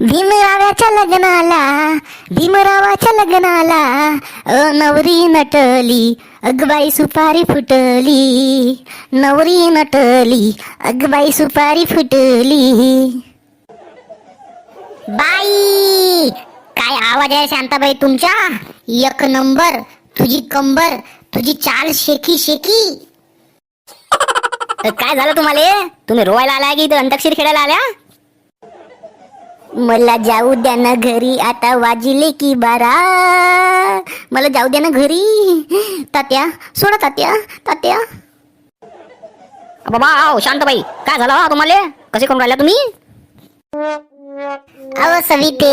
भीमरावाच्या लग्नाला भीमरावाच्या लग्नाला नवरी नटली अगबाई सुपारी फुटली. नवरी नटली अगबाई सुपारी फुटली. बाई काय आवाज आहे शांताबाई तुमच्या? एक नंबर तुझी कंबर तुझी चाल शेकी शेकी काय झालं तुम्हाला? तुम्ही रोवायला आला की इथं अंताक्षरी खेळायला आल्या? मला जाऊ द्या ना घरी आता वाजले की बारा. मला जाऊ द्या ना घरी. तात्या सोडा तात्या तात्या. बाबा आओ शांतबाई काय झालं हो तुम्हाला? कसे करून राहिल्या तुम्ही? अहो सविते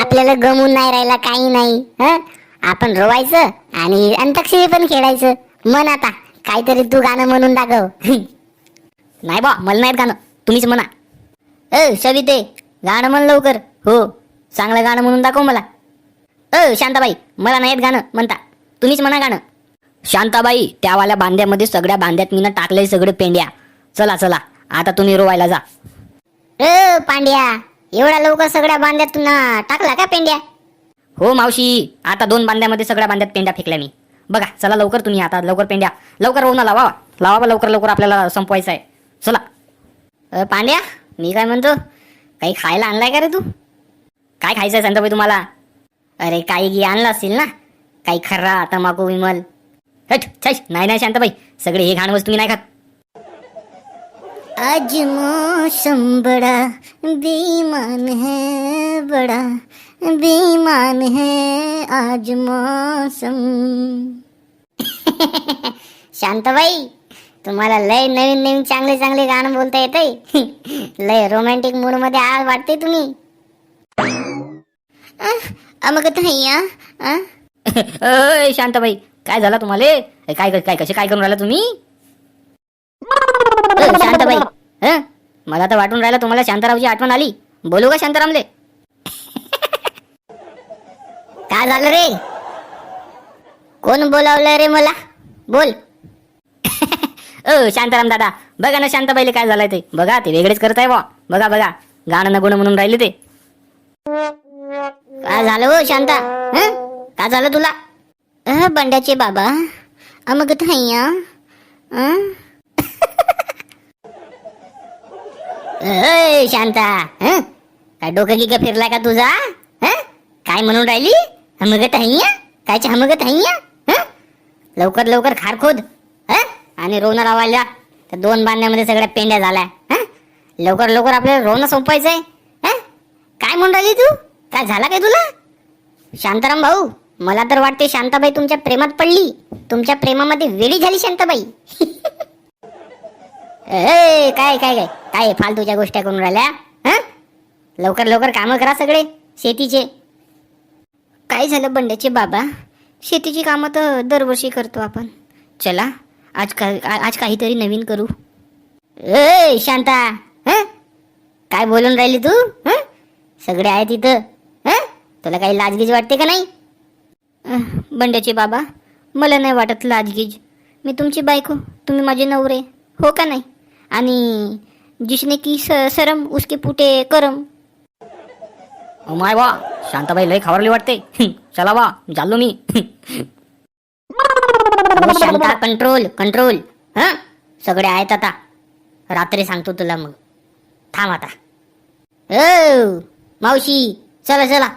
आपल्याला गमून नाही राहिला काही नाही हं? आपण रोवायचं आणि अंताक्षरी पण खेळायचं. म्हण आता काहीतरी तू गाणं म्हणून दाखव. नाही बा मला नाहीत गाणं. तुम्हीच म्हणा. अ सविते गाणं म्हण लवकर. हो चांगलं गाणं म्हणून दाखव मला. अ शांताबाई मला नाहीत गाणं म्हणता. तुम्हीच म्हणा गाणं. शांताबाई त्यावाल्या बांध्यामध्ये सगळ्या बांध्यात मीनं टाकलंय सगळं पेंड्या. चला चला आता तुम्ही रोवायला जा. अ पांड्या एवढा लवकर सगळ्या बांध्यात तुला टाकला का पेंड्या? हो मावशी आता दोन बांध्यामध्ये सगळ्या बांध्यात पेंड्या फेकल्या मी. बघा चला लवकर तुम्ही आता लवकर पेंड्या. लवकर रोवणं लावा. लावा लवकर लवकर आपल्याला संपवायचं आहे चला. अ, पांड्या मी काय म्हणतो? काही खायला आणलाय का रे तू? काय खायचं आहे शांताबाई तुम्हाला? अरे काही गी आणलं असतील ना? काही खर्रा तंबाखू विमल. हट छश नाही नाही शांताबाई. सगळे हे घाण वस्तू नाही खात. आज मौसम बड़ा बेईमान है बड़ा बेईमान है आज मौसम। शांताबाई तुम्हाला लय नवीन नवीन चांगले चांगले गाणं बोलता येतंय. लय रोमॅन्टिक मूडमध्ये आज वाटते तुम्ही. मग अय शांताबाई काय झालं तुम्हाला? काय काय कसे काय करून राहिला तुम्ही? शांताबाई हं? मला तर वाटून राहिलं तुम्हाला शांतारावची आठवण आली. बोलू का शांतारामले? काय झालं रे? कोण बोलावलं रे मला? बोल. अ शांताराम दादा बघा ना शांताबाईले काय झालंय ते बघा ते वेगळेच करत आहे बा बघा बघा गाणं नगुण म्हणून राहिले ते काय झालं हो शांता हं? काय झालं तुला अह बंड्याचे बाबा अमग थैया हं? अय, शांता हं? काय डोकं की फिरलाय का तुझा हं? काय म्हणून राहिली अमग हय्या काय हमगत हय्या हं? लवकर लवकर खार खोद आणि रोवणं लावायला तर दोन बांधण्यामध्ये सगळ्या पेंड्या झाल्या. हा? लवकर लवकर आपल्याला रोवणं संपवायचंय. हं? काय म्हणून राहिली तू? काय झाला काय तुला? शांताराम भाऊ मला तर वाटते शांताबाई तुमच्या प्रेमात पडली. तुमच्या प्रेमामध्ये वेळी झाली शांताबाई. ए, काय काय काय? काय फालतूच्या गोष्टी करून राहिल्या? हा? लवकर लवकर कामं करा सगळे शेतीचे. काय झालं बंड्याचे बाबा? शेतीची कामं तर दरवर्षी करतो आपण. चला. आज का आज काहीतरी नवीन करू. ए शांता हं? काय बोलून राहिली तू? हं? सगळे आहे तिथं हं? तुला काही लाजगीज वाटते का नाही? बंड्याचे बाबा मला नाही वाटत लाजगीज. मी तुमची बायको तुम्ही माझे नवरे हो का नाही? आणि जिसने की स सरम उसके पुटे करम. माय वा शांताबाई लय खावरली वाटते. चला वा झालो मी. शांता कंट्रोल कंट्रोल हं? सगळे आहेत आता. रात्री सांगतो तुला मग. थांब आता. ओ मावशी चला चला.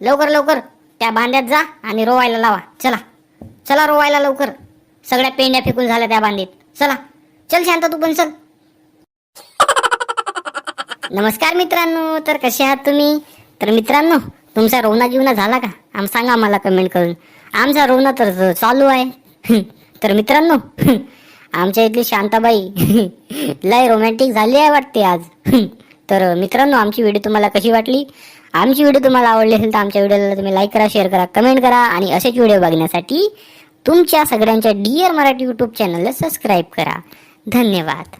लवकर लवकर. त्या बांध्यात जा आणि रोवायला लावा. चला. चला रोवायला लवकर. सगळ्या पेंड्या फेकून झाल्या त्या बांधीत चला. चल शांता तू पण चल. नमस्कार मित्रांनो. तर कसे आहात तुम्ही? तर मित्रांनो तुमचा रोवणा जीवना झाला का? आम सांगा मला कमेंट करून. आमचा रोवणा तर चालू आहे. तर मित्रांनो आमच्या इथली शांताबाई लय रोमॅन्टिक झाली आहे वाटते आज. तर मित्रांनो आमची व्हिडिओ तुम्हाला कशी वाटली? आमची व्हिडिओ तुम्हाला आवडली असेल तर आमच्या व्हिडिओला तुम्ही लाईक करा शेअर करा कमेंट करा आणि असेच व्हिडिओ बघण्यासाठी तुमच्या सगळ्यांच्या डिअर मराठी यूट्यूब चॅनलला सबस्क्राईब करा. धन्यवाद.